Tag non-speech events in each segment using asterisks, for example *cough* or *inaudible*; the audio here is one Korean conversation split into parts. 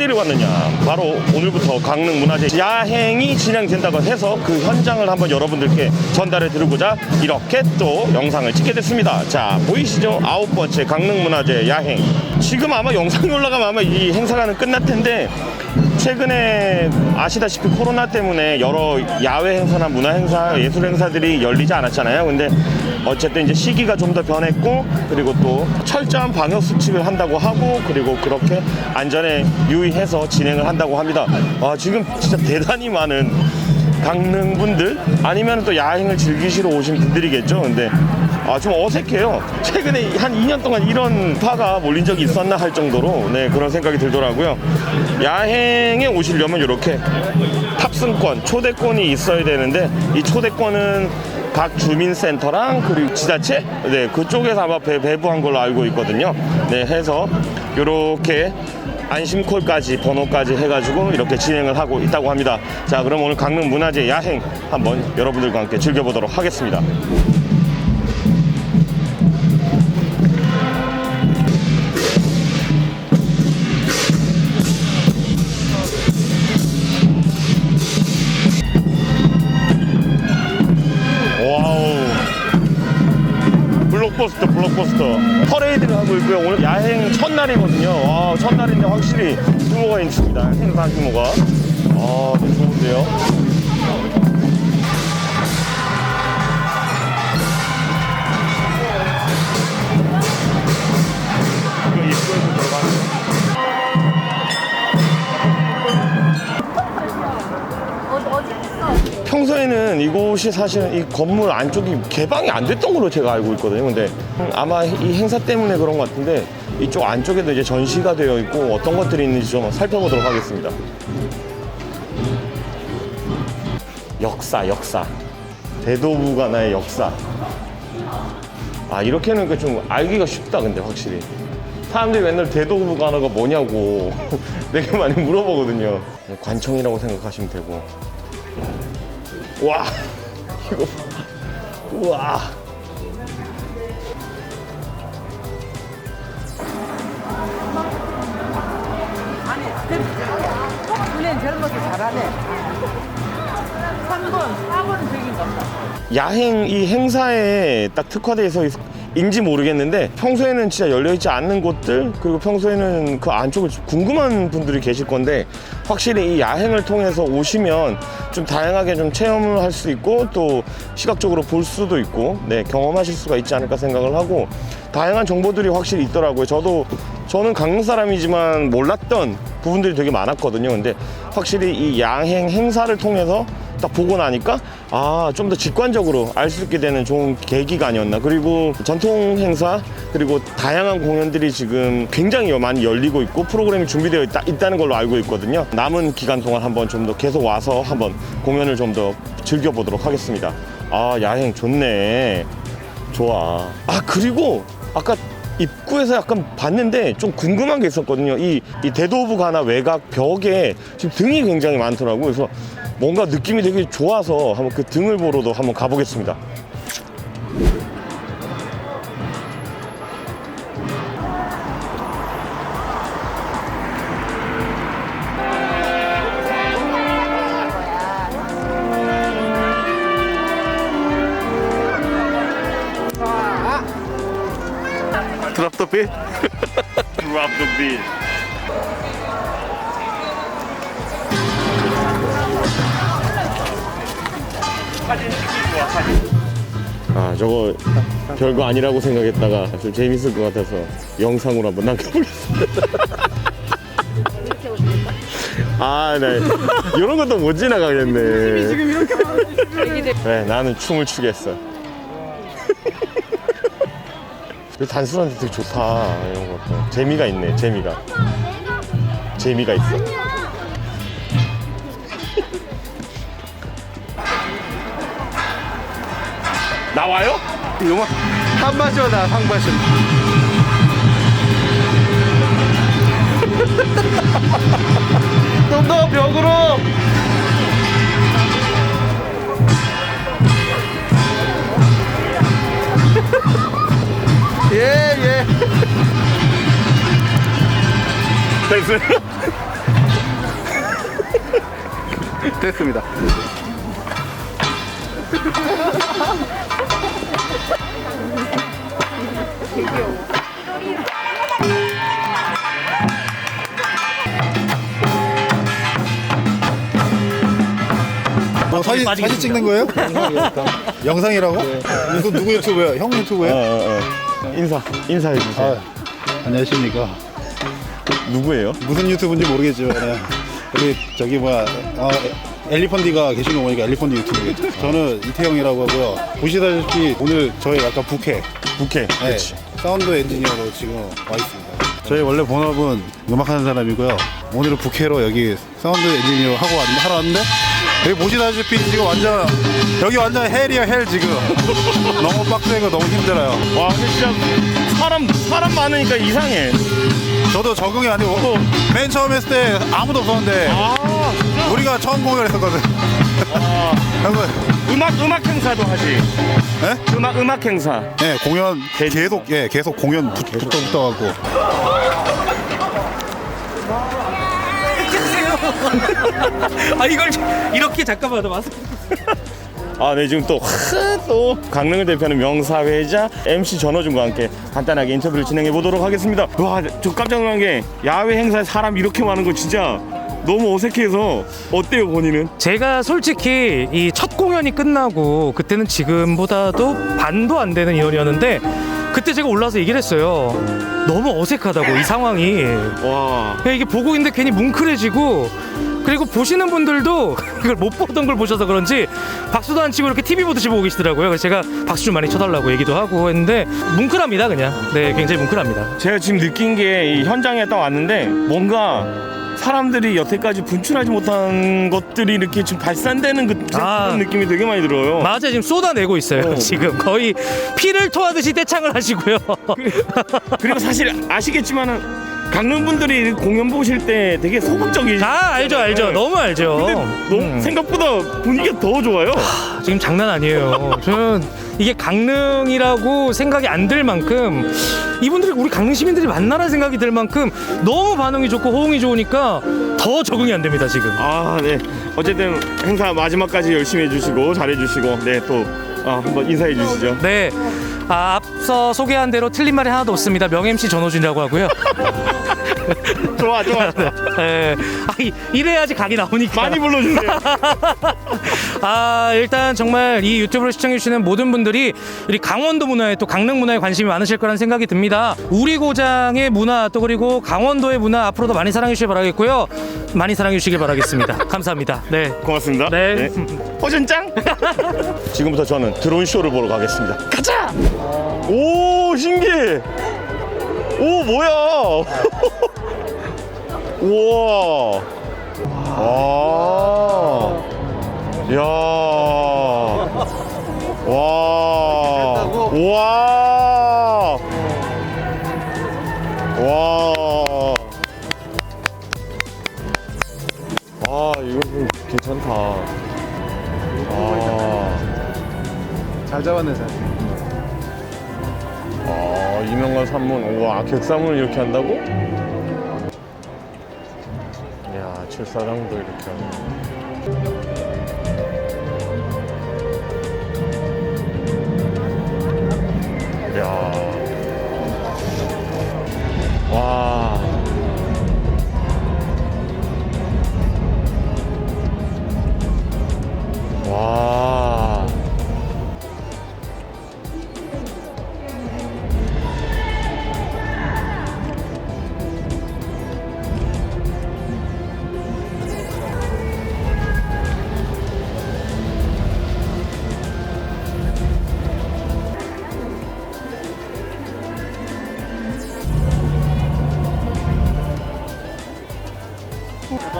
어 어디를 왔느냐? 바로 오늘부터 강릉 문화재 야행이 진행된다고 해서 그 현장을 한번 여러분들께 전달해 드리고자 이렇게 또 영상을 찍게 됐습니다. 자 보이시죠? 아홉 번째 강릉 문화재 야행. 지금 아마 영상이 올라가면 아마 이 행사가 끝날 텐데 최근에 아시다시피 코로나 때문에 여러 야외 행사나 문화 행사, 예술 행사들이 열리지 않았잖아요. 근데 어쨌든 이제 시기가 좀 더 변했고 그리고 또 철저한 방역 수칙을 한다고 하고 그리고 그렇게 안전에 유의해서 진행을 한다고 합니다. 아, 지금 진짜 대단히 많은 강릉 분들 아니면 또 야행을 즐기시러 오신 분들이겠죠. 근데 아, 좀 어색해요. 최근에 한 2년 동안 이런 파가 몰린 적이 있었나 할 정도로 네, 그런 생각이 들더라고요. 야행에 오시려면 이렇게 탑승권, 초대권이 있어야 되는데 이 초대권은 각 주민센터랑 그리고 지자체 네, 그쪽에서 아마 배, 배부한 걸로 알고 있거든요. 네, 해서 이렇게 안심콜까지 번호까지 해가지고 이렇게 진행을 하고 있다고 합니다. 자, 그럼 오늘 강릉 문화재 야행 한번 여러분들과 함께 즐겨보도록 하겠습니다. 블록버스터, 블록버스터. 퍼레이드를 하고 있고요. 오늘 야행 첫날이거든요. 와, 첫날인데 확실히 규모가 있습니다. 행사 규모가. 아, 네, 좋은데요. 이곳이 사실 이 건물 안쪽이 개방이 안 됐던 걸로 제가 알고 있거든요. 근데 아마 이 행사 때문에 그런 것 같은데 이쪽 안쪽에도 이제 전시가 되어 있고 어떤 것들이 있는지 좀 살펴보도록 하겠습니다. 역사, 역사. 대도부가 나의 역사. 아, 이렇게 하니까 좀 알기가 쉽다, 근데 확실히. 사람들이 맨날 대도부가나가 뭐냐고 *laughs* 되게 많이 물어보거든요. 관청이라고 생각하시면 되고. 와 이거 우와 아니, 눈엔 젊어서 잘하네. 3번, 4번 백인 같다. 야행 이 행사에 딱 특화돼서 인지 모르겠는데 평소에는 진짜 열려있지 않는 곳들 그리고 평소에는 그 안쪽을 궁금한 분들이 계실 건데 확실히 이 야행을 통해서 오시면 좀 다양하게 좀 체험을 할 수 있고 또 시각적으로 볼 수도 있고 네 경험하실 수가 있지 않을까 생각을 하고 다양한 정보들이 확실히 있더라고요. 저도 저는 강릉 사람이지만 몰랐던 부분들이 되게 많았거든요. 근데 확실히 이 야행 행사를 통해서 딱 보고 나니까 아 좀 더 직관적으로 알 수 있게 되는 좋은 계기가 아니었나. 그리고 전통 행사 그리고 다양한 공연들이 지금 굉장히 많이 열리고 있고 프로그램이 준비되어 있다, 있다는 걸로 알고 있거든요. 남은 기간 동안 한번 좀 더 계속 와서 한번 공연을 좀 더 즐겨보도록 하겠습니다. 아 야행 좋네. 좋아. 아 그리고 아까 입구에서 약간 봤는데 좀 궁금한 게 있었거든요. 이, 이 대도부 가나 외곽 벽에 지금 등이 굉장히 많더라고요. 그래서 뭔가 느낌이 되게 좋아서 한번 그 등을 보러도 한번 가보겠습니다. Drop the beat. Drop the beat. 사진 찍기 좋아 사진. 아 저거 별거 아니라고 생각했다가 좀 재밌을 것 같아서 영상으로 한번 남겨보겠습니다. *laughs* 아, 네. 이런 것도 못 지나가겠네. 네, 나는 춤을 추겠어. 이거 단순한데 되게 좋다 이런 것도 재미가 있네 재미가 재미가 있어 나와요? 이거 한 마셔다 한 마셔 좀더 벽으로 예 예 *laughs* 됐어요. 됐습니다. *laughs* 뭐 사진, 사진 찍는 거예요? 영상이라고? 이거 누구 유튜브야? 형 어, 유튜브야? 어, 어. 인사, 인사해 주세요. 아, 안녕하십니까. 누구예요? 무슨 유튜브인지 모르겠지만 그냥 우리 저기 뭐야 어, 엘리펀디가 계신 거 보니까 엘리펀디 유튜브겠죠. 저는 이태영이라고 하고요. 보시다시피 오늘 저희 약간 부캐 부캐. 네, 그렇지. 사운드 엔지니어로 지금 와 있습니다. 저희 원래 본업은 음악하는 사람이고요. 오늘은 부캐로 여기 사운드 엔지니어 하고 왔, 하러 왔는데 여기 보시다시피 지금 완전 여기 완전 헬이야 헬 지금 *laughs* 너무 빡세고 너무 힘들어요. 와, 근데 진짜 사람 사람 많으니까 이상해. 저도 적응이 안 되고 맨 처음 했을 때 아무도 없었는데 아, 우리가 처음 공연했었거든. 아, *laughs* 음악 음악 행사도 하지. 네? 음악 음악 행사. 예, 공연 계속 예, 계속 공연 붙- 붙어 붙어 갖고 아 이걸 이렇게 잠깐만 마스크 아, 네 지금 또, 하, 또 강릉을 대표하는 명사회자 MC 전호준과 함께 간단하게 인터뷰를 진행해 보도록 하겠습니다. 와, 저 깜짝 놀란 게 야외 행사에 사람 이렇게 많은 거 진짜 너무 어색해서 어때요 본인은? 제가 솔직히 이 첫 공연이 끝나고 그때는 지금보다도 반도 안 되는 인원이었는데 그때 제가 올라서 얘기를 했어요. 너무 어색하다고 이 상황이. 와, 그냥 이게 보고 있는데 괜히 뭉클해지고 그리고 보시는 분들도 *laughs* 이걸 못 보던 걸 보셔서 그런지 박수도 안 치고 이렇게 TV 보듯이 보고 계시더라고요. 그래서 제가 박수 좀 많이 쳐달라고 얘기도 하고 했는데 뭉클합니다 그냥. 네 굉장히 뭉클합니다. 제가 지금 느낀 게 이 현장에 딱 왔는데 뭔가 사람들이 여태까지 분출하지 못한 것들이 이렇게 좀 발산되는 그, 아. 그런 느낌이 되게 많이 들어요. 맞아요 지금 쏟아내고 있어요 어. 지금 거의 피를 토하듯이 떼창을 하시고요 그리고 사실 아시겠지만은 강릉 분들이 공연 보실 때 되게 소극적이시. 아 알죠 알죠 네. 너무 알죠 근데 너무 음. 생각보다 분위기가 더 좋아요. 지금 장난 아니에요 저는 이게 강릉이라고 생각이 안 들 만큼 이분들이 우리 강릉 시민들이 만나라는 생각이 들 만큼 너무 반응이 좋고 호응이 좋으니까 더 적응이 안 됩니다 지금 아, 네. 어쨌든 행사 마지막까지 열심히 해주시고 잘해주시고 네 또 아, 한번 인사해 주시죠. 네 아, 앞서 소개한 대로 틀린 말이 하나도 없습니다 명 MC 전호준이라고 하고요 *laughs* *laughs* 좋아, 좋아. 네. 아, 이- 이래야지 각이 나오니까 많이 불러주세요. *laughs* 아 일단 정말 이 유튜브를 시청해 주시는 모든 분들이 우리 강원도 문화에 또 강릉 문화에 관심이 많으실 거라는 생각이 듭니다 우리 고장의 문화 또 그리고 강원도의 문화 앞으로도 많이 사랑해 주시길 바라겠고요 많이 사랑해 주시길 바라겠습니다 *laughs* 감사합니다 네 고맙습니다. 네. 호준짱. 지금부터 저는 드론 쇼를 보러 가겠습니다. 가자. 오 신기해. 오 뭐야. 우와. 와. 야. 와. 와. 와. 아 이거 좀 괜찮다. 아, 잘 잡았네 잘. 아 이명관 산문 우와 객사문을 이렇게 한다고? 이야 칠사장도 이렇게 하네.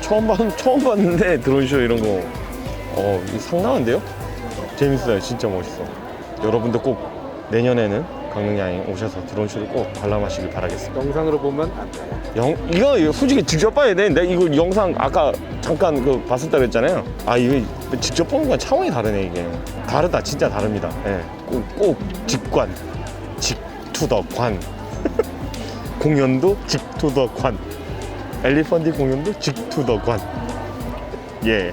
처음 봤 처음 봤는데 드론쇼 이런 거 어, 상당한데요? 재밌어요. 진짜 멋있어. 여러분들 꼭 내년에는 강릉 야행 오셔서 드론쇼를 꼭 관람하시길 바라겠습니다. 영상으로 보면 영 이거 솔직히 직접 봐야 돼. 내가 이거 영상 아까 잠깐 그 봤었다 그랬잖아요. 아 이거 직접 보는 건 차원이 다르네 이게. 다르다 진짜 다릅니다. 예. 꼭, 꼭 직관, 직투더관 *laughs* 공연도 직투더관. 엘리펀트 공연도 직투더관. 예.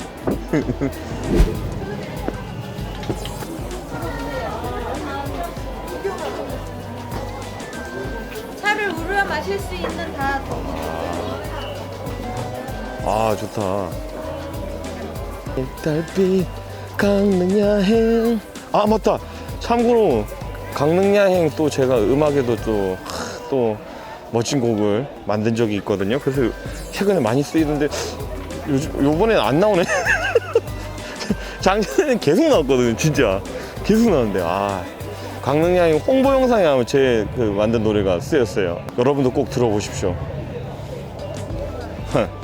차를 우려 마실 수 있는 다 아 좋다. 달빛 강릉 야행. 아 맞다. 참고로 강릉 야행 또 제가 음악에도 또또 멋진 곡을 만든 적이 있거든요. 그래서 최근에 많이 쓰이는데 요즘 요번엔 안 나오네. *laughs* 작년에는 계속 나왔거든요. 진짜 계속 나왔는데 아. 강릉 야행 홍보 영상에 아마 제그 만든 노래가 쓰였어요. 여러분도 꼭 들어보십시오. *laughs*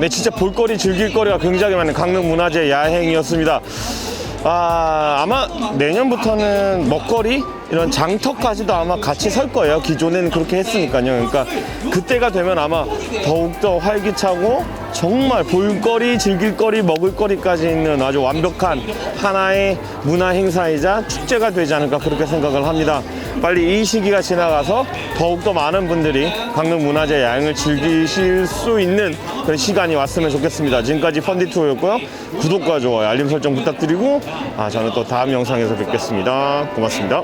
네, 진짜 볼거리, 즐길거리가 굉장히 많은 강릉 문화재 야행이었습니다. 아, 아마 내년부터는 먹거리 이런 장터까지도 아마 같이 설 거예요. 기존에는 그렇게 했으니까요. 그러니까 그때가 되면 아마 더욱더 활기차고 정말 볼거리, 즐길거리, 먹을거리까지 있는 아주 완벽한 하나의 문화 행사이자 축제가 되지 않을까 그렇게 생각을 합니다. 빨리 이 시기가 지나가서 더욱더 많은 분들이 강릉 문화재 야행을 즐기실 수 있는 그런 시간이 왔으면 좋겠습니다. 지금까지 펀디투어였고요. 구독과 좋아요, 알림 설정 부탁드리고 아, 저는 또 다음 영상에서 뵙겠습니다. 고맙습니다.